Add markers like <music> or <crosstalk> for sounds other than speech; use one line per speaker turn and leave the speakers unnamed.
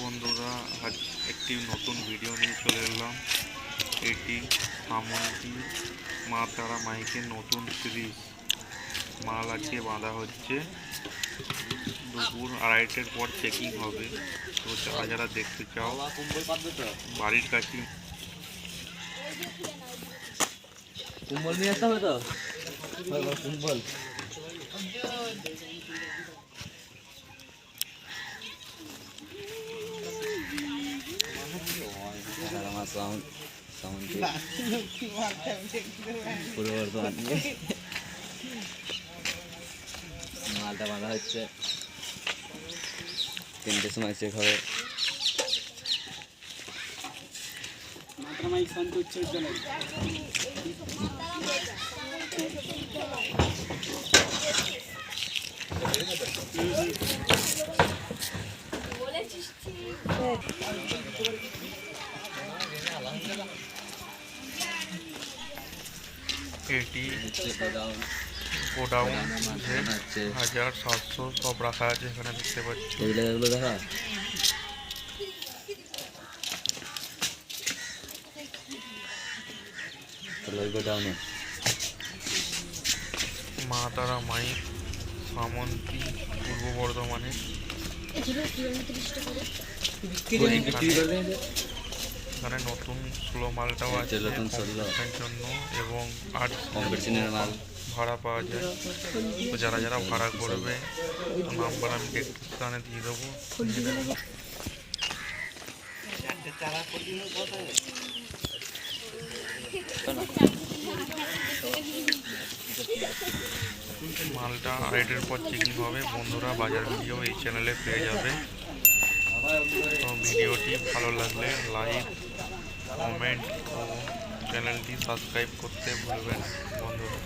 বন্ধুরা, আজ একটি নতুন ভিডিও নিয়ে চলে এলাম। এটি সামন্তি মা তারা মাইকের নতুন সিরিজ মাল আজকে বাঁধা হচ্ছে। দুপুর আড়াইটের পর চেকিং হবে। তো যারা যারা দেখতে চাও, বাড়ির কাছে।
কুম্বল নিয়ে আসতে হবে তো? কুম্বল। বর্ধমান নিয়ে মালটা বাঁধা হচ্ছে তিনটের সময় চেক হবে
মাত্রামাই
এটি
গোডাউন
গোডাউন
মালটা হচ্ছে
হাজার সাতশো সব রাখা আছে এখানে দেখতে পাচ্ছি।
দেখা? গোডাউনে।
মা তারা মাইক সামন্তী পূর্ব বর্ধমানে এখানে নতুন স্লো মালটাও আছে
নতুন
জন্য এবং আট
কম্পিটিশনের মাল
ভাড়া পাওয়া যায় তো যারা যারা ভাড়া করবে নাম্বার আমি ডেসক্রিপশানে দিয়ে দেবো নেবে। <laughs> <laughs> মালটা আড়াইটের পর চেকিং হবে। বন্ধুরা, বাজার ভিডিও এই চ্যানেলে পেয়ে যাবে। তো ভিডিওটি ভালো লাগলে লাইক কমেন্ট ও চ্যানেলটি সাবস্ক্রাইব করতে ভুলবেন বন্ধুরা।